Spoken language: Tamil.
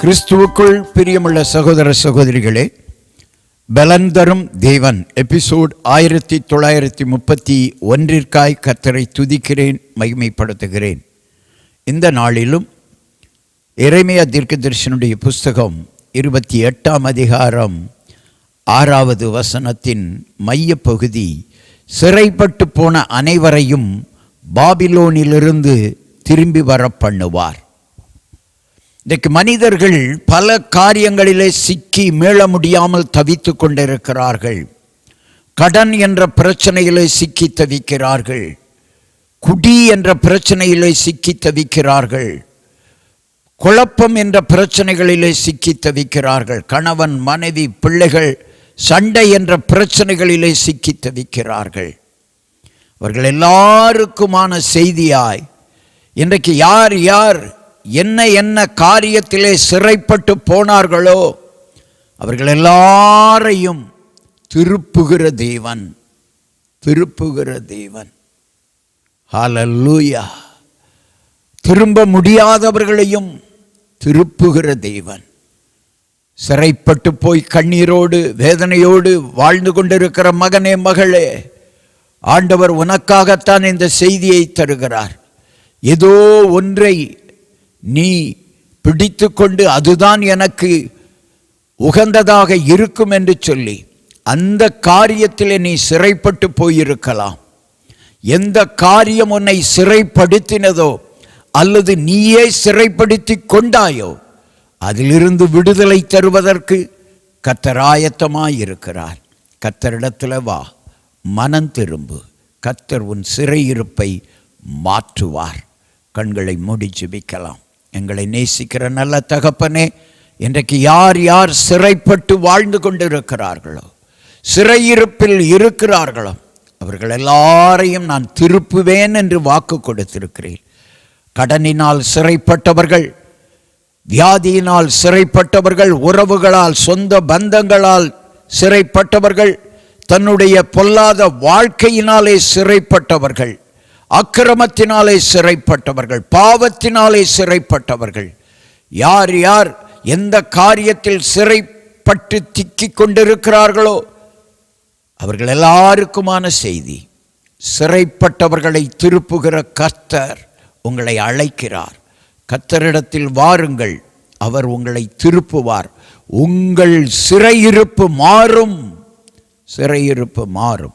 கிறிஸ்துவுக்குள் பிரியமுள்ள சகோதர சகோதரிகளே பலந்தரும் தேவன். எபிசோட் ஆயிரத்தி தொள்ளாயிரத்தி முப்பத்தி ஒன்றிற்காய் கத்தரை துதிக்கிறேன் மகிமைப்படுத்துகிறேன். இந்த நாளிலும் இறைமைய தீர்க்க தரிசனுடைய புஸ்தகம் இருபத்தி எட்டாம் அதிகாரம் ஆறாவது வசனத்தின் மையப்பகுதி சிறைப்பட்டு போன அனைவரையும் பாபிலோனிலிருந்து திரும்பி வர பண்ணுவார். இன்றைக்கு மனிதர்கள் பல காரியங்களிலே சிக்கி மீள முடியாமல் தவித்து கொண்டிருக்கிறார்கள். கடன் என்ற பிரச்சனையிலே சிக்கி தவிக்கிறார்கள். குடி என்ற பிரச்சனையிலே சிக்கி தவிக்கிறார்கள். குழப்பம் என்ற பிரச்சனைகளிலே சிக்கி தவிக்கிறார்கள். கணவன் மனைவி பிள்ளைகள் சண்டை என்ற பிரச்சனைகளிலே சிக்கி தவிக்கிறார்கள். அவர்கள் எல்லாருக்குமான செய்தியாய் இன்றைக்கு யார் யார் என்ன என்ன காரியத்திலே சிறைப்பட்டு போனார்களோ அவர்கள் எல்லாரையும் திருப்புகிற தேவன் திருப்புகிற தேவன். ஹalleluya திரும்ப முடியாதவர்களையும் திருப்புகிற தேவன். சிறைப்பட்டு போய் கண்ணீரோடு வேதனையோடு வாழ்ந்து கொண்டிருக்கிற மகனே மகளே ஆண்டவர் உனக்காகத்தான் இந்த செய்தியை தருகிறார். ஏதோ ஒன்றை நீ பிடித்து கொண்டு அதுதான் எனக்கு உகந்ததாக இருக்கும் என்று சொல்லி அந்த காரியத்தில் நீ சிறைப்பட்டு போயிருக்கலாம். எந்த காரியம் உன்னை சிறைப்படுத்தினதோ அல்லது நீயே சிறைப்படுத்தி கொண்டாயோ அதிலிருந்து விடுதலை தருவதற்கு கத்தராயத்தமாயிருக்கிறார் கத்தரிடத்தில் வா மனம் திரும்பு. கத்தர் உன் சிறையிருப்பை மாற்றுவார். கண்களை மூடி ஜிபிக்கலாம். எங்களை நேசிக்கிற நல்ல தகப்பனே இன்றைக்கு யார் யார் சிறைப்பட்டு வாழ்ந்து கொண்டிருக்கிறார்களோ சிறையிருப்பில் இருக்கிறார்களோ அவர்கள் எல்லாரையும் நான் திருப்புவேன் என்று வாக்கு கொடுத்திருக்கிறேன். கடனினால் சிறைப்பட்டவர்கள் வியாதியினால் சிறைப்பட்டவர்கள் உறவுகளால் சொந்த பந்தங்களால் சிறைப்பட்டவர்கள் தன்னுடைய பொல்லாத வாழ்க்கையினாலே சிறைப்பட்டவர்கள். அக்கிரமத்தினாலே சிறைப்பட்டவர்கள் பாவத்தினாலே சிறைப்பட்டவர்கள். யார் யார் எந்த காரியத்தில் சிறைப்பட்டு திக்கிக் கொண்டிருக்கிறார்களோ அவர்கள் எல்லாருக்குமான செய்தி சிறைப்பட்டவர்களை திருப்புகிற கர்த்தர் உங்களை அழைக்கிறார். கத்தரிடத்தில் வாருங்கள் அவர் உங்களை திருப்புவார். உங்கள் சிறையிருப்பு மாறும் சிறையிருப்பு மாறும்.